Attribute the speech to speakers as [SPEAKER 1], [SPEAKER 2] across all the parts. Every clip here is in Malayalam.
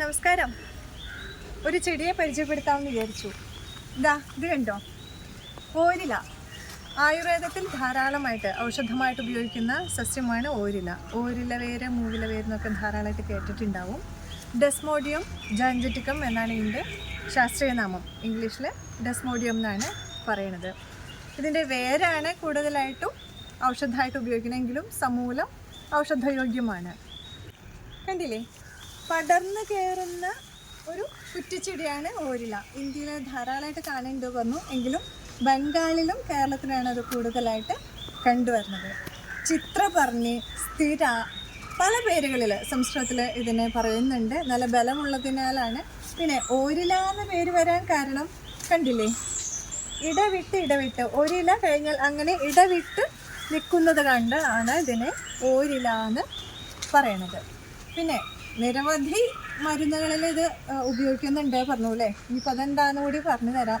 [SPEAKER 1] നമസ്കാരം. ഒരു ചെടിയെ പരിചയപ്പെടുത്താമെന്ന് വിചാരിച്ചു. ഇതാ ഇത് കണ്ടോ? ഓരില. ആയുർവേദത്തിൽ ധാരാളമായിട്ട് ഔഷധമായിട്ട് ഉപയോഗിക്കുന്ന സസ്യമാണ് ഓരില. ഓരില വേര് മൂവില വേര് എന്നൊക്കെ ധാരാളമായിട്ട് കേട്ടിട്ടുണ്ടാവും. ഡെസ്മോഡിയം ജാൻജറ്റിക്കം എന്നാണ് ഇതിന്റെ ശാസ്ത്രീയ നാമം. ഇംഗ്ലീഷിൽ ഡെസ്മോഡിയം എന്നാണ് പറയണത് ഇതിന്റെ വേരാണ് കൂടുതലായിട്ടും ഔഷധമായിട്ട് ഉപയോഗിക്കണമെങ്കിലും സമൂലം ഔഷധയോഗ്യമാണ്. കണ്ടില്ലേ? പടർന്നു കയറുന്ന ഒരു കുറ്റിച്ചെടിയാണ് ഓരില. ഇന്ത്യയിൽ ധാരാളമായിട്ട് കാണേണ്ടി വന്നു. എങ്കിലും ബംഗാളിലും കേരളത്തിലാണ് അത് കൂടുതലായിട്ട് കണ്ടുവരുന്നത് ചിത്രപർണി സ്ഥിര പല പേരുകളിൽ സംസ്കൃതത്തിൽ ഇതിനെ പറയുന്നുണ്ട്. നല്ല ബലമുള്ളതിനാലാണ് പിന്നെ ഓരില എന്ന പേര് വരാൻ കാരണം കണ്ടില്ലേ? ഇടവിട്ട് ഇടവിട്ട്. ഒരില കഴിഞ്ഞാൽ അങ്ങനെ ഇടവിട്ട് നിൽക്കുന്നത് കണ്ട് ആണ് ഇതിനെ ഓരില എന്ന് പറയണത് പിന്നെ നിരവധി മരുന്നുകളിൽ ഇത് ഉപയോഗിക്കുന്നുണ്ട് പറഞ്ഞു അല്ലേ ഇനിയിപ്പോൾ അതെന്താന്ന് കൂടി പറഞ്ഞു തരാം.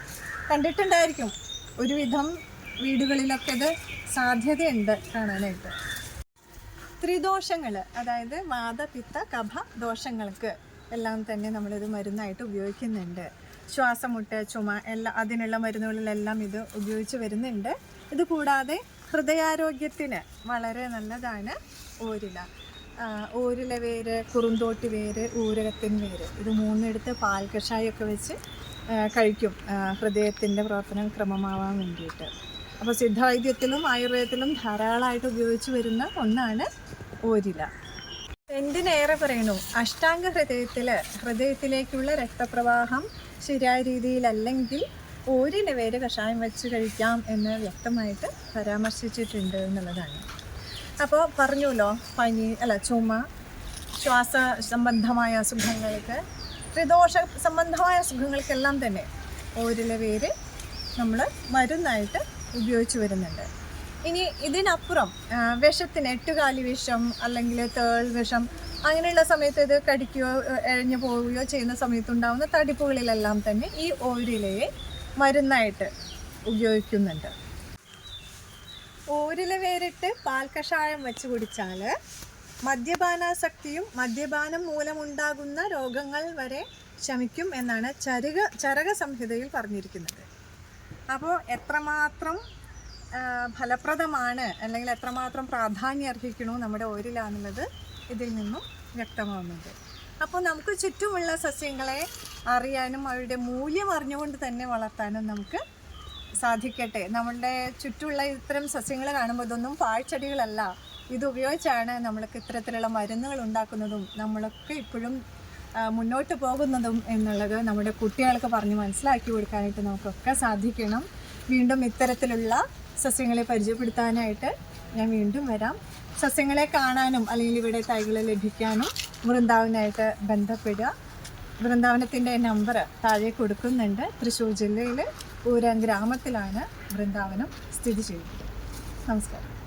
[SPEAKER 1] കണ്ടിട്ടുണ്ടായിരിക്കും. ഒരുവിധം വീടുകളിലൊക്കെ ഇത് സാധ്യതയുണ്ട് കാണാനായിട്ട്. ത്രിദോഷങ്ങൾ അതായത് വാദപിത്ത കഫ ദോഷങ്ങൾക്ക് എല്ലാം തന്നെ നമ്മളിത് മരുന്നായിട്ട് ഉപയോഗിക്കുന്നുണ്ട്. ശ്വാസമുട്ട് ചുമ എല്ലാ അതിനുള്ള മരുന്നുകളിലെല്ലാം ഇത് ഉപയോഗിച്ച് വരുന്നുണ്ട്. ഇത് കൂടാതെ ഹൃദയാരോഗ്യത്തിന് വളരെ നല്ലതാണ് ഓരില. ഓരില വേര് കുറുന്തോട്ടി വേര് ഊരകത്തിൻ വേര്. ഇത് മൂന്നെടുത്ത് പാൽ കഷായമൊക്കെ വെച്ച് കഴിക്കും ഹൃദയത്തിന്റെ പ്രവർത്തനം ക്രമമാവാൻ വേണ്ടിയിട്ട്. അപ്പോൾ സിദ്ധവൈദ്യത്തിലും ആയുർവേദത്തിലും ധാരാളമായിട്ട് ഉപയോഗിച്ച് വരുന്ന ഒന്നാണ് ഓരില. എന്തിനേറെ പറയണു? അഷ്ടാംഗ ഹൃദയത്തിൽ ഹൃദയത്തിലേക്കുള്ള രക്തപ്രവാഹം ശരിയായ രീതിയിലല്ലെങ്കിൽ ഓരില വേര് കഷായം വെച്ച് കഴിക്കാം എന്ന് വ്യക്തമായിട്ട് പരാമർശിച്ചിട്ടുണ്ട് എന്നുള്ളതാണ്. അപ്പോൾ പറഞ്ഞല്ലോ പനി അല്ല ചുമ ശ്വാസ സംബന്ധമായ അസുഖങ്ങൾക്ക് ത്രിദോഷ സംബന്ധമായ അസുഖങ്ങൾക്കെല്ലാം തന്നെ ഓരോ വേര് നമ്മൾ മരുന്നായിട്ട് ഉപയോഗിച്ച് വരുന്നുണ്ട്. ഇനി ഇതിനപ്പുറം വിഷത്തിന് എട്ടുകാലി വിഷം അല്ലെങ്കിൽ തേൾ വിഷം അങ്ങനെയുള്ള സമയത്ത് ഇത് കടിക്കുകയോ എഴഞ്ഞു പോവുകയോ ചെയ്യുന്ന സമയത്തുണ്ടാകുന്ന തടിപ്പുകളിലെല്ലാം തന്നെ ഈ ഓരിലയെ മരുന്നായിട്ട് ഉപയോഗിക്കുന്നുണ്ട്. ഓരില പാൽ കഷായം വെച്ച് കുടിച്ചാൽ മദ്യപാനാസക്തിയും മദ്യപാനം മൂലമുണ്ടാകുന്ന രോഗങ്ങൾ വരെ ശമിക്കും എന്നാണ് ചരക ചരക സംഹിതയിൽ പറഞ്ഞിരിക്കുന്നത്. അപ്പോൾ എത്രമാത്രം ഫലപ്രദമാണ് അല്ലെങ്കിൽ എത്രമാത്രം പ്രാധാന്യം അർഹിക്കണോ നമ്മുടെ ഓരില ഇതിൽ നിന്നും വ്യക്തമാവുന്നുണ്ട്. അപ്പോൾ നമുക്ക് ചുറ്റുമുള്ള സസ്യങ്ങളെ അറിയാനും അവരുടെ മൂല്യം അറിഞ്ഞുകൊണ്ട് തന്നെ വളർത്താനും നമുക്ക് സാധിക്കട്ടെ. നമ്മളുടെ ചുറ്റുമുള്ള ഇത്തരം സസ്യങ്ങൾ കാണുമ്പോൾ ഇതൊന്നും പാഴ്ചെടികളല്ല ഇത് ഉപയോഗിച്ചാണ് നമ്മൾക്ക് ഇത്തരത്തിലുള്ള മരുന്നുകൾ ഉണ്ടാക്കുന്നതും നമ്മളൊക്കെ ഇപ്പോഴും മുന്നോട്ട് പോകുന്നതും എന്നുള്ളത് നമ്മുടെ കുട്ടികൾക്ക് പറഞ്ഞ് മനസ്സിലാക്കി കൊടുക്കാനായിട്ട് നമുക്കൊക്കെ സാധിക്കണം. വീണ്ടും ഇത്തരത്തിലുള്ള സസ്യങ്ങളെ പരിചയപ്പെടുത്താനായിട്ട് ഞാൻ വീണ്ടും വരാം. സസ്യങ്ങളെ കാണാനും അല്ലെങ്കിൽ ഇവിടെ തൈകൾ ലഭിക്കാനും വൃന്ദാവനായിട്ട് ബന്ധപ്പെടുക. വൃന്ദാവനത്തിന്റെ നമ്പർ താഴെ കൊടുക്കുന്നുണ്ട്. തൃശ്ശൂർ ജില്ലയിൽ ഊരാൻ ഗ്രാമത്തിലാണ് വൃന്ദാവനം സ്ഥിതി ചെയ്യുന്നത്. നമസ്കാരം.